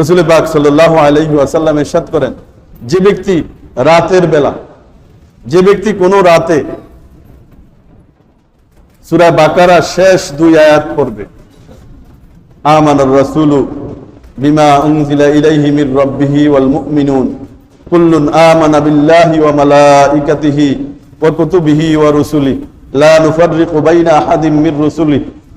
রসুল পাক সাল্লাহ আলহি আসাল্লাম এরশাদ করেন, যে ব্যক্তি রাতের বেলা, যে ব্যক্তি কোনো রাতে সুরা বাকারা শেষ দুই আয়াত পড়বে, আমান রসুল বিমা উংজিলা ইলাইহি মির রব্বিহি ওয়াল মুমিনুন, কুল্লুন আমানা বিল্লাহি ওয়া মালাইকাতিহি ওয়া কুতুবিহি ওয়া রুসুলি লা নুফাররিকু বাইনা আহাদিম মির রুসুলিহি।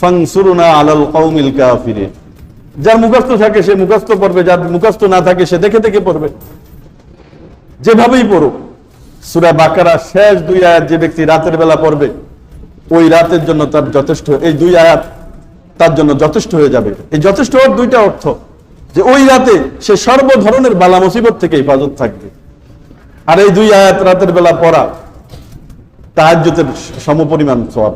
ফাংসুরুনা আলাল কৌমিল কাফিরে। যার মুখস্থ থাকে সে মুখস্থ পড়বে, যার মুখস্থ না থাকে সে দেখে দেখে পড়বে। যেভাবেই পড়ুক, সুরা বাকারা শেষ দুই আয়াত যে ব্যক্তি রাতের বেলা পড়বে, ওই রাতের জন্য তার যথেষ্ট, এই দুই আয়াত তার জন্য যথেষ্ট হয়ে যাবে। এই যথেষ্ট হওয়ার দুইটা অর্থ, যে ওই রাতে সে সর্ব ধরনের বালা মুসিবত থেকে হেফাজত থাকবে। আর এই দুই আয়াত রাতের বেলা পড়া তাহাজ্যতের সমপরিমাণ সব